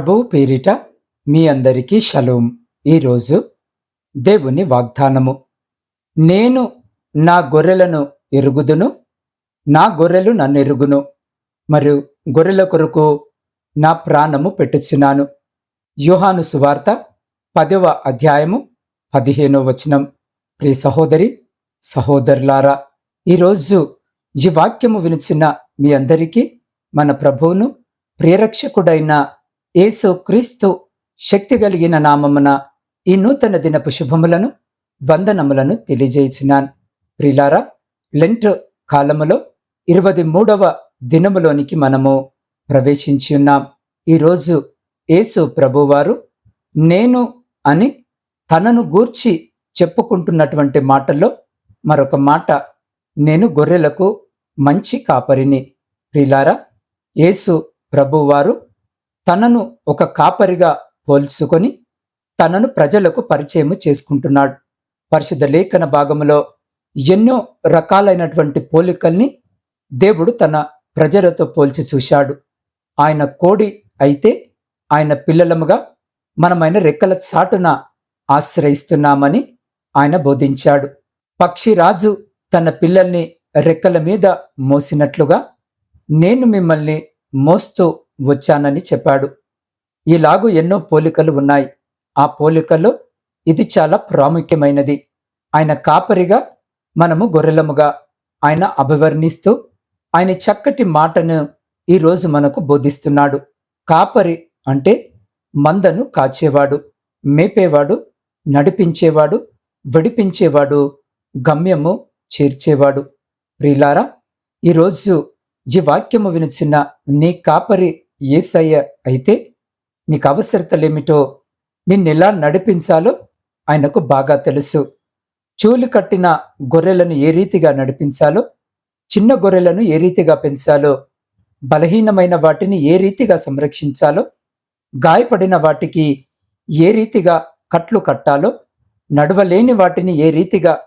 ప్రభువు పేరిట మీ అందరికీ షలోం. ఈరోజు దేవుని వాగ్దానము. నేను నా గొర్రెలను ఎరుగుదును నా గొర్రెలు నన్ను ఎరుగును మరియు గొర్రెల కొరకు నా ప్రాణము పెట్టుచున్నాను. యోహాను సువార్త పదవ అధ్యాయము పదిహేనో వచనం. ప్రియ సహోదరి సహోదరులారా ఈరోజు ఈ వాక్యము వినిచిన మీ అందరికీ మన ప్రభువును ప్రియరక్షకుడైన యేసు క్రీస్తు శక్తి కలిగిన నామమున ఈ నూతన దినపు శుభములను వందనములను తెలియజేసినాను ప్రిలారా లెంట్ కాలములో ఇరవై మూడవ దినములోనికి మనము ప్రవేశించి ఉన్నాం. ఈరోజు యేసు ప్రభువారు నేను అని తనను గూర్చి చెప్పుకుంటున్నటువంటి మాటల్లో మరొక మాట నేను గొర్రెలకు మంచి కాపరిని. ప్రిలారా యేసు ప్రభువారు తనను ఒక కాపరిగా పోల్చుకొని తనను ప్రజలకు పరిచయం చేసుకుంటున్నాడు. పరిశుద్ధ లేఖన భాగంలో ఎన్నో రకాలైనటువంటి పోలికల్ని దేవుడు తన ప్రజలతో పోల్చి చూశాడు. ఆయన కోడి అయితే ఆయన పిల్లలముగా మనమైన రెక్కల చాటున ఆశ్రయిస్తున్నామని ఆయన బోధించాడు. పక్షిరాజు తన పిల్లల్ని రెక్కల మీద మోసినట్లుగా నేను మిమ్మల్ని మోస్తూ వచ్చానని చెప్పాడు. ఇలాగు ఎన్నో పోలికలు ఉన్నాయి. ఆ పోలికలో ఇది చాలా ప్రాముఖ్యమైనది. ఆయన కాపరిగా మనము గొర్రెలముగా ఆయన అభివర్ణిస్తూ ఆయన చక్కటి మాటను ఈరోజు మనకు బోధిస్తున్నాడు. కాపరి అంటే మందను కాచేవాడు మేపేవాడు నడిపించేవాడు విడిపించేవాడు గమ్యము చేర్చేవాడు. ప్రిలారా ఈరోజు ఈ వాక్యము వినిచిన నీ కాపరి ఏసయ్య అయితే నీకు అవసరతలేమిటో నిన్నెలా నడిపించాలో ఆయనకు బాగా తెలుసు. చూలు కట్టిన గొర్రెలను ఏ రీతిగా నడిపించాలో చిన్న గొర్రెలను ఏ రీతిగా పెంచాలో బలహీనమైన వాటిని ఏ రీతిగా సంరక్షించాలో గాయపడిన వాటికి ఏ రీతిగా కట్లు కట్టాలో నడవలేని వాటిని ఏ రీతిగా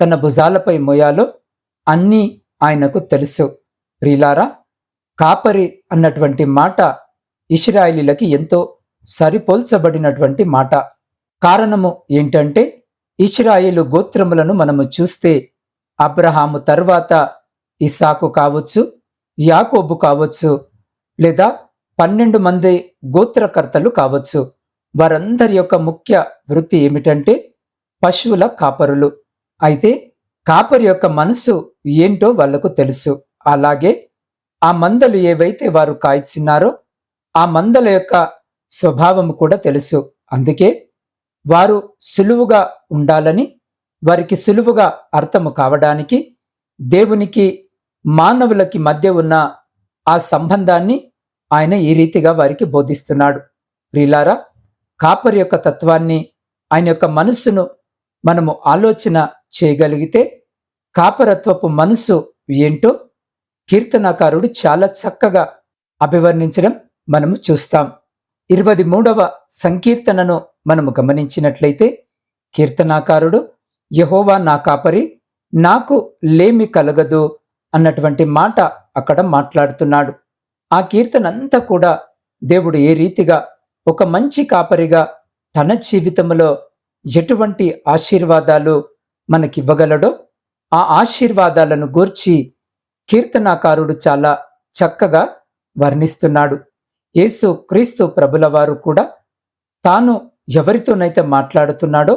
తన భుజాలపై మోయాలో అన్నీ ఆయనకు తెలుసు. ప్రిలారా కాపరి అన్నటువంటి మాట ఇస్రాయిలీలకి ఎంతో సరిపోల్చబడినటువంటి మాట. కారణము ఏంటంటే ఇస్రాయిలు గోత్రములను మనము చూస్తే అబ్రహాము తర్వాత ఇసాకు కావచ్చు యాకోబు కావచ్చు లేదా పన్నెండు మంది గోత్రకర్తలు కావచ్చు. వారందరి యొక్క ముఖ్య వృత్తి ఏమిటంటే పశువుల కాపరులు. అయితే కాపరి యొక్క మనసు ఏంటో వాళ్ళకు తెలుసు. అలాగే ఆ మందలు ఏవైతే వారు కాయిచున్నారో ఆ మందల యొక్క స్వభావం కూడా తెలుసు. అందుకే వారు సులువుగా ఉండాలని వారికి సులువుగా అర్థము కావడానికి దేవునికి మానవులకి మధ్య ఉన్న ఆ సంబంధాన్ని ఆయన ఈ రీతిగా వారికి బోధిస్తున్నాడు. ప్రియులారా కాపరి యొక్క తత్వాన్ని ఆయన యొక్క మనస్సును మనము ఆలోచన చేయగలిగితే కాపరత్వపు మనసు ఏంటో కీర్తనాకారుడు చాలా చక్కగా అభివర్ణించడం మనము చూస్తాం. ఇరవై మూడవ సంకీర్తనను మనము గమనించినట్లయితే కీర్తనాకారుడు యహోవా నా కాపరి నాకు లేమి కలగదు అన్నటువంటి మాట అక్కడ మాట్లాడుతున్నాడు. ఆ కీర్తన అంతా కూడా దేవుడు ఏ రీతిగా ఒక మంచి కాపరిగా తన జీవితంలో ఎటువంటి ఆశీర్వాదాలు మనకివ్వగలడో ఆ ఆశీర్వాదాలను గూర్చి కీర్తనాకారుడు చాలా చక్కగా వర్ణిస్తున్నాడు. యేసు క్రీస్తు ప్రభుల వారు కూడా తాను ఎవరితోనైతే మాట్లాడుతున్నాడో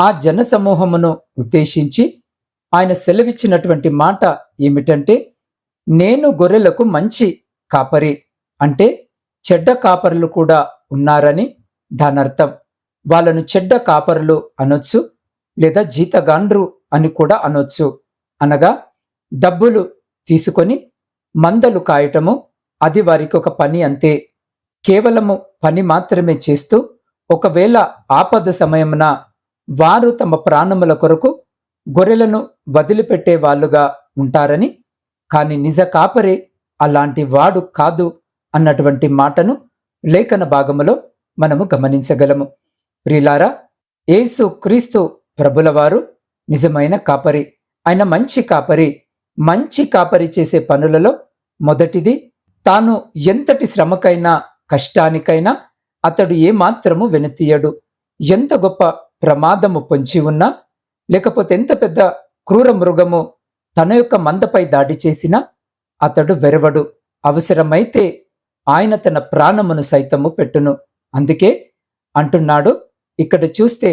ఆ జన సమూహమును ఉద్దేశించి ఆయన సెలవిచ్చినటువంటి మాట ఏమిటంటే నేను గొర్రెలకు మంచి కాపరి అంటే చెడ్డ కాపరులు కూడా ఉన్నారని దానర్థం. వాళ్ళను చెడ్డ కాపరులు అనొచ్చు లేదా జీతగాండ్రు అని కూడా అనొచ్చు. అనగా డబ్బులు తీసుకొని మందలు కాయటము అది వారికి ఒక పని అంతే. కేవలము పని మాత్రమే చేస్తూ ఒకవేళ ఆపద సమయమున వారు తమ ప్రాణముల కొరకు గొర్రెలను వదిలిపెట్టే వాళ్ళుగా ఉంటారని కాని నిజ కాపరే అలాంటి వాడు కాదు అన్నటువంటి మాటను లేఖన భాగములో మనము గమనించగలము. ప్రిలారా ఏసు క్రీస్తు ప్రభులవారు నిజమైన కాపరి. ఆయన మంచి కాపరి. మంచి కాపరి చేసే పనులలో మొదటిది తాను ఎంతటి శ్రమకైనా కష్టానికైనా అతడు ఏమాత్రము వెనుతీయడు. ఎంత గొప్ప ప్రమాదము పొంచి ఉన్నా లేకపోతే ఎంత పెద్ద క్రూర మృగము తన యొక్క మందపై దాడి చేసినా అతడు వెరవడు. అవసరమైతే ఆయన తన ప్రాణమును సైతము పెట్టును. అందుకే అంటున్నాడు ఇక్కడ చూస్తే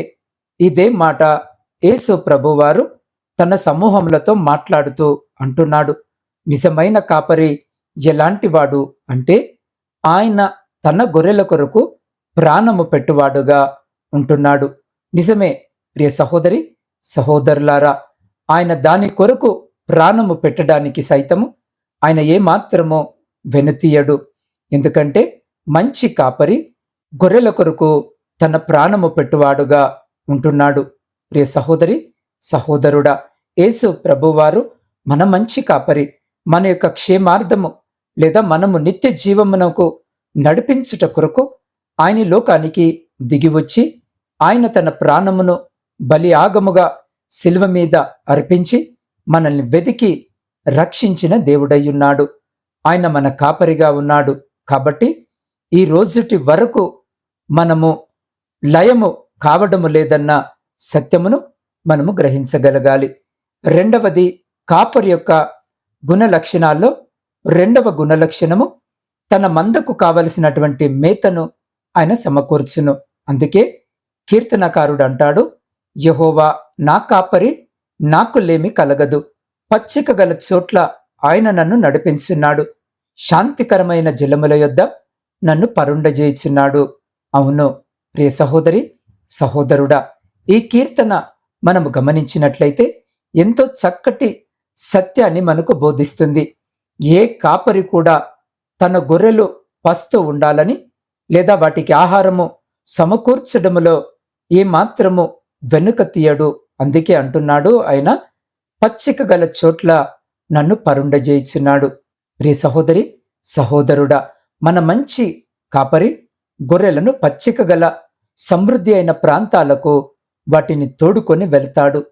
ఇదే మాట యేసు ప్రభువారు తన సమూహములతో మాట్లాడుతూ అంటున్నాడు నిజమైన కాపరి ఎలాంటివాడు అంటే ఆయన తన గొర్రెల కొరకు ప్రాణము పెట్టువాడుగా ఉంటున్నాడు. నిజమే ప్రియ సహోదరి సహోదరులారా ఆయన దాని కొరకు ప్రాణము పెట్టడానికి సైతము ఆయన ఏమాత్రమో వెనుతీయడు. ఎందుకంటే మంచి కాపరి గొర్రెల కొరకు తన ప్రాణము పెట్టువాడుగా ఉంటున్నాడు. ప్రియ సహోదరి సహోదరుడా యేసు ప్రభువారు మన మంచి కాపరి మన యొక్క క్షేమార్థము లేదా మనము నిత్య జీవమునకు నడిపించుట కొరకు ఆయన లోకానికి దిగివచ్చి ఆయన తన ప్రాణమును బలి ఆగముగా శిల్వ మీద అర్పించి మనల్ని వెతికి రక్షించిన దేవుడయ్యున్నాడు. ఆయన మన కాపరిగా ఉన్నాడు కాబట్టి ఈ రోజుటి వరకు మనము లయము కావడము లేదన్న సత్యమును మనము గ్రహించగలగాలి. రెండవది కాపరి యొక్క గుణ లక్షణాల్లో రెండవ గుణ లక్షణము తన మందకు కావలసినటువంటి మేతను ఆయన సమకూర్చును. అందుకే కీర్తనకారుడు అంటాడు యహోవా నా కాపరి నాకు లేమి కలగదు. పచ్చిక గల చోట్ల ఆయన నన్ను నడిపించున్నాడు. శాంతికరమైన జలముల యొద్ద నన్ను పరుండజేయుచున్నాడు. అవును ప్రియ సహోదరి సహోదరుడా ఈ కీర్తన మనము గమనించినట్లయితే ఎంతో చక్కటి సత్యాన్ని మనకు బోధిస్తుంది. ఏ కాపరి కూడా తన గొర్రెలు పస్తూ ఉండాలని లేదా వాటికి ఆహారము సమకూర్చడములో ఏమాత్రము వెనుక తీయడు. అందుకే అంటున్నాడు ఆయన పచ్చిక గల చోట్ల నన్ను పరుండజేయిచున్నాడు. ప్రియ సహోదరి సహోదరుడా మన మంచి కాపరి గొర్రెలను పచ్చిక గల సమృద్ధి అయిన ప్రాంతాలకు వాటిని తోడుకొని వెళ్తాడు.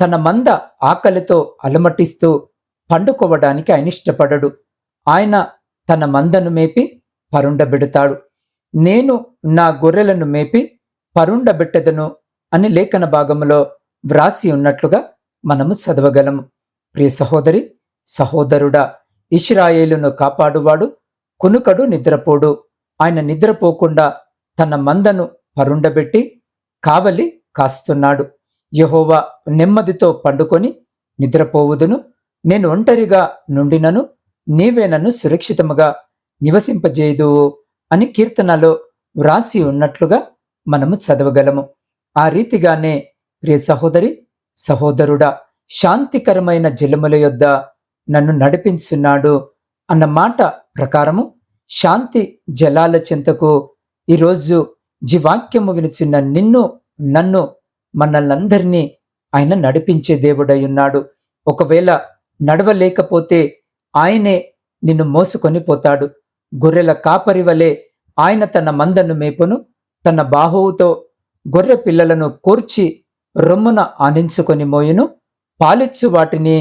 తన మంద ఆకలితో అలమటిస్తూ పండుకోవడానికి ఆయన ఇష్టపడడు ఆయన తన మందను మేపి పరుండబెడతాడు. నేను నా గొర్రెలను మేపి పరుండబెట్టెదను అని లేఖన భాగంలో వ్రాసి ఉన్నట్లుగా మనము చదవగలము ప్రియ సహోదరి సహోదరుడా ఇష్రాయేలును కాపాడువాడు కునుకడు నిద్రపోడు. ఆయన నిద్రపోకుండా తన మందను పరుండబెట్టి కావలి కాస్తున్నాడు. యహోవా నెమ్మదితో పండుకొని నిద్రపోవుదును. నేను ఒంటరిగా నుండినను నీవే నన్ను సురక్షితముగా నివసింపజేయదు అని కీర్తనలో వ్రాసి ఉన్నట్లుగా మనము చదవగలము. ఆ రీతిగానే ప్రియ సహోదరి సహోదరుడా శాంతికరమైన జలముల యొద్ద నన్ను నడిపించున్నాడు అన్న మాట ప్రకారము శాంతి జలాల చింతకు ఈరోజు జీవాక్యము వినిచిన్న నిన్ను నన్ను మనల్నందరినీ ఆయన నడిపించే దేవుడై ఉన్నాడు. ఒకవేళ నడవలేకపోతే ఆయనే నిన్ను మోసుకొని పోతాడు. గొర్రెల కాపరి వలె ఆయన తన మందను మేపును తన బాహువుతో గొర్రె పిల్లలను కూర్చి రొమ్మున ఆనించుకొని మోయును పాలిచ్చు వాటిని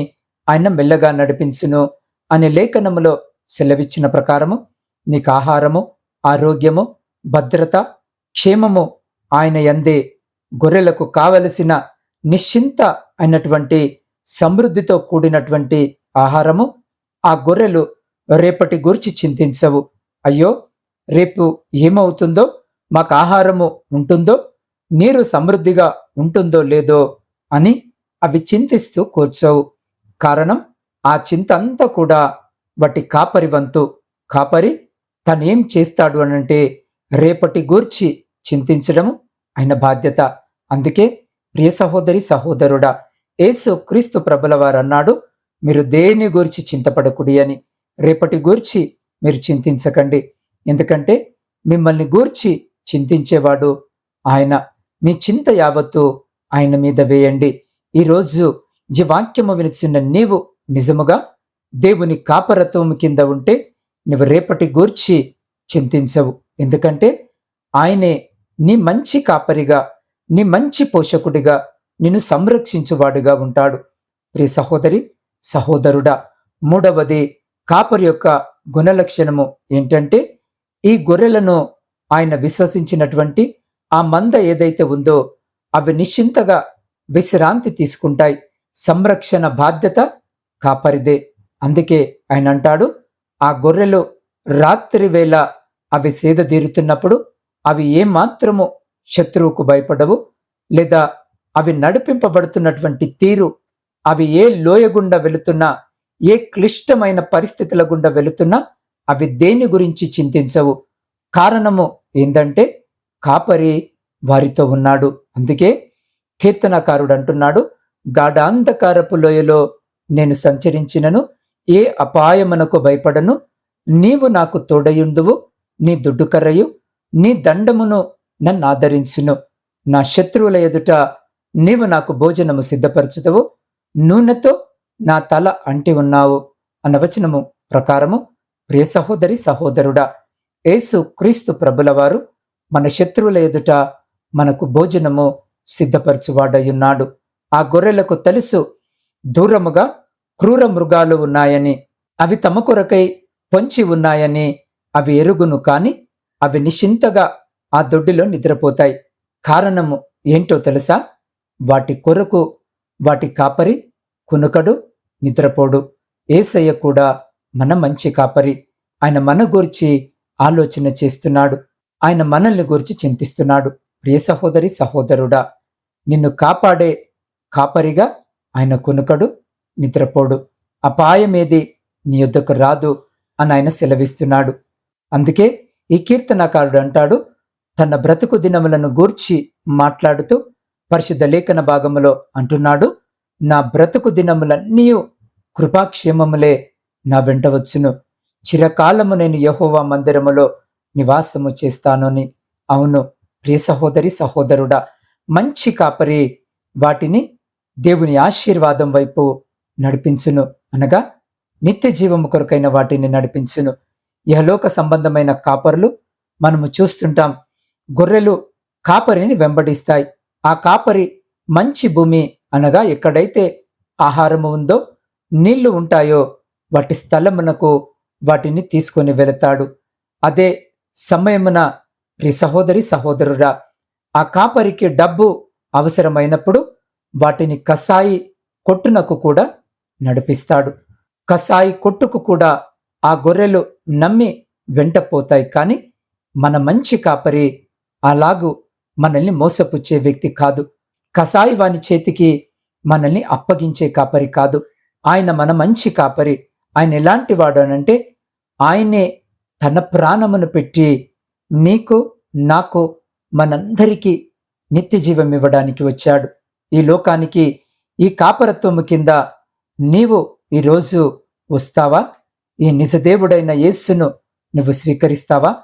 ఆయన మెల్లగా నడిపించును అనే లేఖనములో సెలవిచ్చిన ప్రకారము నీకు ఆహారము ఆరోగ్యము భద్రత క్షేమము ఆయన ఎందే గొర్రెలకు కావలసిన నిశ్చింత అయినటువంటి సమృద్ధితో కూడినటువంటి ఆహారము ఆ గొర్రెలు రేపటి గురించి చింతించవు. అయ్యో రేపు ఏమవుతుందో మాకు ఆహారము ఉంటుందో నీరు సమృద్ధిగా ఉంటుందో లేదో అని అవి చింతిస్తూ కూర్చోవు. కారణం ఆ చింత అంతా కూడా వాటి కాపరి వంతు. కాపరి తనేం చేస్తాడు అనంటే రేపటి గూర్చి చింతించడము ఆయన బాధ్యత. అందుకే ప్రియ సహోదరి సహోదరుడా యేసు క్రీస్తు ప్రభుల వారు అన్నాడు మీరు దేని గురించి చింతపడకుడి అని. రేపటి గూర్చి మీరు చింతించకండి. ఎందుకంటే మిమ్మల్ని గూర్చి చింతించేవాడు ఆయన. మీ చింత యావత్తు ఆయన మీద వేయండి. ఈరోజు ఈ వాక్యము వినిచిన నీవు నిజముగా దేవుని కాపరత్వము కింద ఉంటే నువ్వు రేపటి గూర్చి చింతించవు. ఎందుకంటే ఆయనే నీ మంచి కాపరిగా నీ మంచి పోషకుడిగా నిన్ను సంరక్షించువాడుగా ఉంటాడు. ప్రియ సహోదరి సహోదరుడా మూడవది కాపరి యొక్క గుణలక్షణము ఏంటంటే ఈ గొర్రెలను ఆయన విశ్వసించినటువంటి ఆ మంద ఏదైతే ఉందో అవి నిశ్చింతగా విశ్రాంతి తీసుకుంటాయి. సంరక్షణ బాధ్యత కాపరిదే. అందుకే ఆయన అంటాడు ఆ గొర్రెలు రాత్రి వేళ అవి సేద తీరుతున్నప్పుడు అవి ఏమాత్రము శత్రువుకు భయపడవు లేదా అవి నడిపింపబడుతున్నటువంటి తీరు అవి ఏ లోయ గుండా వెళుతున్నా ఏ క్లిష్టమైన పరిస్థితుల గుండా వెళుతున్నా అవి దేని గురించి చింతించవు. కారణము ఏందంటే కాపరి వారితో ఉన్నాడు. అందుకే కీర్తనకారుడు అంటున్నాడు గాఢాంధకారపు లోయలో నేను సంచరించినను ఏ అపాయమునకు భయపడను నీవు నాకు తోడయుందువు నీ దుడ్డుకర్రయు నీ దండమును నన్ను ఆదరించును. నా శత్రువుల ఎదుట నీవు నాకు భోజనము సిద్ధపరచుతవు నూనెతో నా తల అంటి ఉన్నావు అన్న వచనము ప్రకారము. ప్రియ సహోదరి సహోదరుడా యేసు క్రీస్తు ప్రభులవారు మన శత్రువుల ఎదుట మనకు భోజనము సిద్ధపరచువాడయున్నాడు ఆ గొర్రెలకు తెలుసు దూరముగా క్రూర మృగాలు ఉన్నాయని అవి తమ కొరకై పొంచి ఉన్నాయని అవి ఎరుగును కాని అవి నిశ్చింతగా ఆ దొడ్డిలో నిద్రపోతాయి. కారణము ఏంటో తెలుసా? వాటి కొరకు వాటి కాపరి కునుకడు నిద్రపోడు. ఏసయ్య కూడా మన మంచి కాపరి. ఆయన మన గురించి ఆలోచన చేస్తున్నాడు. ఆయన మనల్ని గురించి చింతిస్తున్నాడు. ప్రియ సహోదరి సహోదరుడా నిన్ను కాపాడే కాపరిగా ఆయన కునుకడు నిద్రపోడు. అపాయమేది నీ యొద్దకు రాదు అని ఆయన సెలవిస్తున్నాడు. అందుకే ఈ కీర్తనకారుడు అంటాడు తన బ్రతుకు దినములను గూర్చి మాట్లాడుతూ పరిశుద్ధ లేఖన భాగములో అంటున్నాడు నా బ్రతుకు దినములన్నీ కృపాక్షేమములే నా వెంట వచ్చును. చిరకాలము నేను యహోవా మందిరములో నివాసము చేస్తానని. అవును ప్రియ సహోదరి సహోదరుడా మంచి కాపరి వాటిని దేవుని ఆశీర్వాదం వైపు నడిపించును అనగా నిత్య జీవము కొరకైన వాటిని నడిపించును. యహలోక సంబంధమైన కాపరులు మనము చూస్తుంటాం. గొర్రెలు కాపరిని వెంబడిస్తాయి. ఆ కాపరి మంచి భూమి అనగా ఎక్కడైతే ఆహారము ఉందో నీళ్ళు ఉంటాయో వాటి స్థలమునకు వాటిని తీసుకొని వెళతాడు. అదే సమయమున ప్రి సహోదరి సహోదరుడా ఆ కాపరికి డబ్బు అవసరమైనప్పుడు వాటిని కసాయి కొట్టునకు కూడా నడిపిస్తాడు. కసాయి కొట్టుకు కూడా ఆ గొర్రెలు నమ్మి వెంటపోతాయి కానీ మన మంచి కాపరి అలాగూ మనల్ని మోసపుచ్చే వ్యక్తి కాదు. కసాయి వాని చేతికి మనల్ని అప్పగించే కాపరి కాదు. ఆయన మన మంచి కాపరి. ఆయన ఎలాంటి వాడు అనంటే ఆయనే తన ప్రాణమును పెట్టి నీకు నాకు మనందరికీ నిత్య జీవం ఇవ్వడానికి వచ్చాడు. ఈ లోకానికి ఈ కాపరత్వము కింద నీవు ఈరోజు వస్తావా? ఈ నిజదేవుడైన యేస్సును నువ్వు స్వీకరిస్తావా?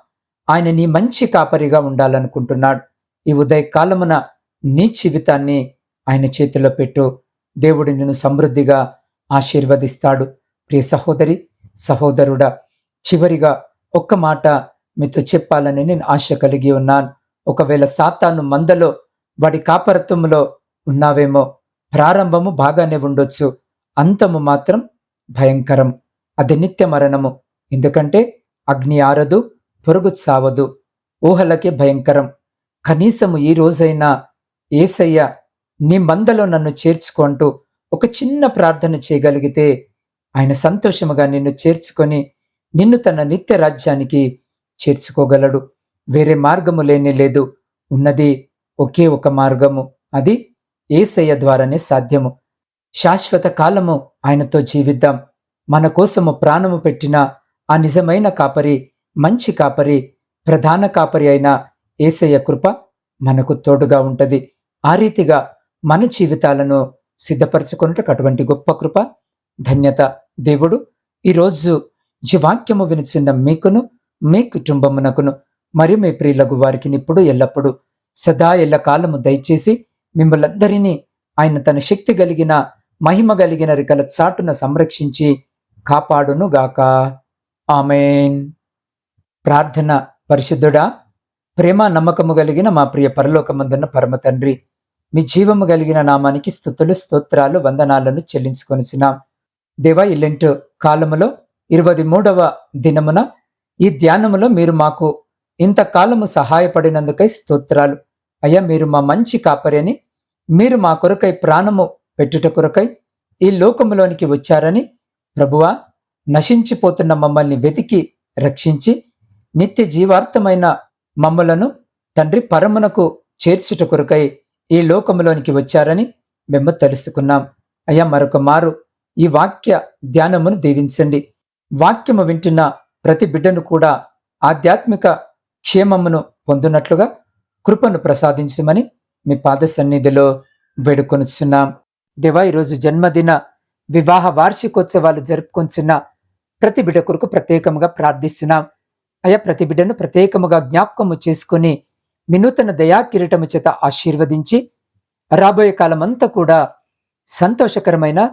ఆయన నీ మంచి కాపరిగా ఉండాలనుకుంటున్నాడు. ఈ ఉదయకాలమున నీ జీవితాన్ని ఆయన చేతిలో పెట్టు. దేవుడు నిన్ను సమృద్ధిగా ఆశీర్వదిస్తాడు. ప్రియ సహోదరి సహోదరుడా చివరిగా ఒక్క మాట మీతో చెప్పాలని నేను ఆశ కలిగి ఉన్నాను. ఒకవేళ సాతాను మందలో వాడి కాపరత్వంలో ఉన్నావేమో ప్రారంభము బాగానే ఉండొచ్చు. అంతము మాత్రం భయంకరం. అది నిత్య మరణము. ఎందుకంటే అగ్ని ఆరదు పొరుగు చావదు. ఊహలకే భయంకరం. కనీసము ఈ రోజైనా ఏసయ్య నీ మందలో నన్ను చేర్చుకుంటూ ఒక చిన్న ప్రార్థన చేయగలిగితే ఆయన సంతోషముగా నిన్ను చేర్చుకొని నిన్ను తన నిత్య రాజ్యానికి చేర్చుకోగలడు. వేరే మార్గము లేనే లేదు. ఉన్నది ఒకే ఒక మార్గము. అది ఏసయ్య ద్వారానే సాధ్యము. శాశ్వత కాలము ఆయనతో జీవిద్దాం. మన కోసము ప్రాణము పెట్టిన ఆ నిజమైన కాపరి మంచి కాపరి ప్రధాన కాపరి అయిన ఏసయ్య కృప మనకు తోడుగా ఉంటుంది. ఆ రీతిగా మన జీవితాలను సిద్ధపరచుకున్నట్టు అటువంటి గొప్ప కృప ధన్యత దేవుడు ఈరోజు జీవాక్యము వినిచిన్న మీకును మీ కుటుంబమునకును మరియు మీ ప్రియులకు వారికి ఇప్పుడు ఎల్లప్పుడూ సదా ఎల్ల కాలము దయచేసి మిమ్మల్ందరినీ ఆయన తన శక్తి కలిగిన మహిమ కలిగిన రికల చాటున సంరక్షించి కాపాడును గాక ఆమెన్. ప్రార్థన పరిశుద్ధుడా ప్రేమ నమ్మకము కలిగిన మా ప్రియ పరలోకమందున్న పరమ తండ్రి మీ జీవము కలిగిన నామానికి స్థుతులు స్తోత్రాలు వందనాలను చెల్లించుకొనిచున్నాం. దేవ ఇల్లెంటు కాలములో ఇరవై మూడవ దినమున ఈ ధ్యానములో మీరు మాకు ఇంతకాలము సహాయపడినందుకై స్తోత్రాలు. అయ్యా మీరు మా మంచి కాపరి మీరు మా కొరకై ప్రాణము పెట్టుట కొరకై ఈ లోకములోనికి వచ్చారని ప్రభువా నశించిపోతున్న మమ్మల్ని వెతికి రక్షించి నిత్య జీవార్థమైన మమ్మలను తండ్రి పరమునకు చేర్చుట కొరకై ఈ లోకములోనికి వచ్చారని మేము తెలుసుకున్నాం. అయ్యా మరొక మారు ఈ వాక్య ధ్యానమును దీవించండి. వాక్యము వింటున్న ప్రతి బిడ్డను కూడా ఆధ్యాత్మిక క్షేమమును పొందునట్లుగా కృపను ప్రసాదించమని మీ పాద సన్నిధిలో వేడుకొనుచున్నాం. దేవా ఈరోజు జన్మదిన వివాహ వార్షికోత్సవాలు జరుపుకొంచున్న ప్రతి బిడ్డ కొరకు ప్రత్యేకముగా ప్రార్థిస్తున్నాం. అయా ప్రతి బిడ్డను ప్రత్యేకముగా జ్ఞాపకము చేసుకుని వినూతన దయా కిరీటము చేత ఆశీర్వదించి రాబోయే కాలమంతా కూడా సంతోషకరమైన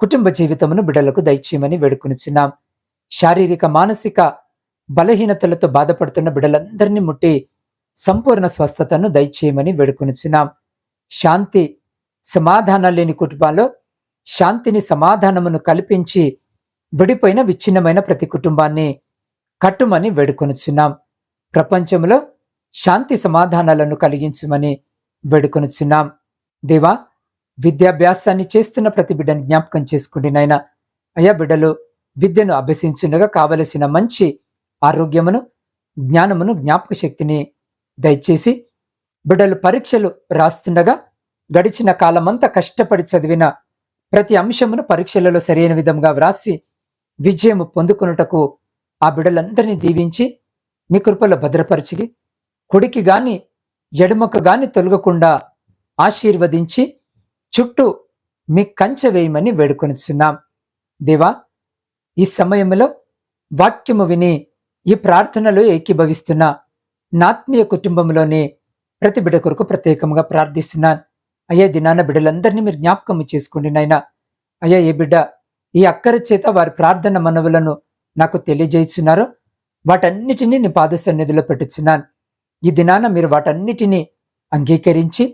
కుటుంబ జీవితమును బిడ్డలకు దయచేయమని వేడుకొనిచున్నాం. శారీరక మానసిక బలహీనతలతో బాధపడుతున్న బిడ్డలందరినీ ముట్టి సంపూర్ణ స్వస్థతను దయచేయమని వేడుకొనిచున్నాం. శాంతి సమాధానం లేని కుటుంబాల్లో శాంతిని సమాధానమును కల్పించి విడిపోయిన విచ్ఛిన్నమైన ప్రతి కుటుంబాన్ని కట్టుమని వేడుకొనుచున్నాం. ప్రపంచంలో శాంతి సమాధానాలను కలిగించమని వేడుకొనుచున్నాం. దేవా విద్యాభ్యాసాన్ని చేస్తున్న ప్రతి బిడ్డను జ్ఞాపకం చేసుకుండి నాయన. అయ్యా బిడ్డలు విద్యను అభ్యసించుండగా కావలసిన మంచి ఆరోగ్యమును జ్ఞానమును జ్ఞాపక శక్తిని దయచేసి బిడ్డలు పరీక్షలు రాస్తుండగా గడిచిన కాలమంతా కష్టపడి చదివిన ప్రతి అంశమును పరీక్షలలో సరైన విధంగా వ్రాసి విజయము పొందుకున్నటకు ఆ బిడలందరినీ దీవించి మీ కృపలో భద్రపరిచి కుడికి గాని ఎడమకు గాని తొలగకుండా ఆశీర్వదించి చుట్టూ మీ కంచె వేయమని వేడుకొనిచున్నాం. దేవా ఈ సమయంలో వాక్యము విని ఈ ప్రార్థనలో ఏకీభవిస్తున్న నాత్మీయ కుటుంబంలోని ప్రతి బిడ కొరకు ప్రత్యేకంగా ప్రార్థిస్తున్నాను. అయ్యా దినాన బిడ్డలందరినీ మీరు జ్ఞాపకం చేసుకోండి నాయన. అయ్యా ఏ బిడ్డ ఈ అక్కర చేత వారి ప్రార్థన మనవులను నాకు తెలియజేస్తున్నారో వాటన్నిటినీ నీ పాద సన్నిధిలో పెట్టుచున్నాను. ఈ దినాన మీరు వాటన్నిటినీ అంగీకరించి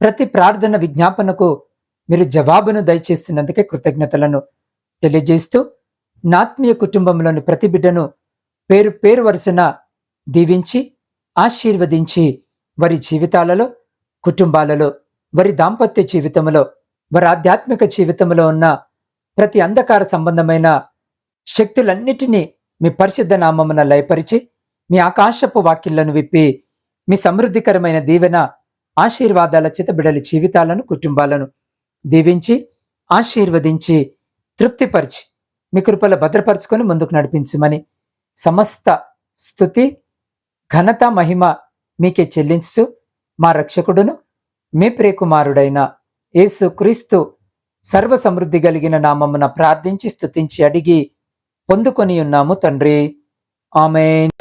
ప్రతి ప్రార్థన విజ్ఞాపనకు మీరు జవాబును దయచేస్తున్నందుకే కృతజ్ఞతలను తెలియజేస్తూ నాత్మీయ కుటుంబంలోని ప్రతి బిడ్డను పేరు పేరు వరుసన దీవించి ఆశీర్వదించి వారి జీవితాలలో కుటుంబాలలో వారి దాంపత్య జీవితంలో వారి ఆధ్యాత్మిక జీవితంలో ఉన్న ప్రతి అంధకార సంబంధమైన శక్తులన్నిటినీ మీ పరిశుద్ధ నామమున లయపరిచి మీ ఆకాశపు వాక్యలను విప్పి మీ సమృద్ధికరమైన దీవెన ఆశీర్వాదాల చితబిడలి జీవితాలను కుటుంబాలను దీవించి ఆశీర్వదించి తృప్తిపరిచి మీ కృపలో భద్రపరుచుకొని ముందుకు నడిపించమని సమస్త స్థుతి ఘనత మహిమ మీకే చెల్లించు మా రక్షకుడును మీ ప్రియకుమారుడైన యేసు క్రీస్తు సర్వ సమృద్ధి కలిగిన నామమున ప్రార్థించి స్తుతించి అడిగి పొందుకొని ఉన్నాము తండ్రి. ఆమెన్.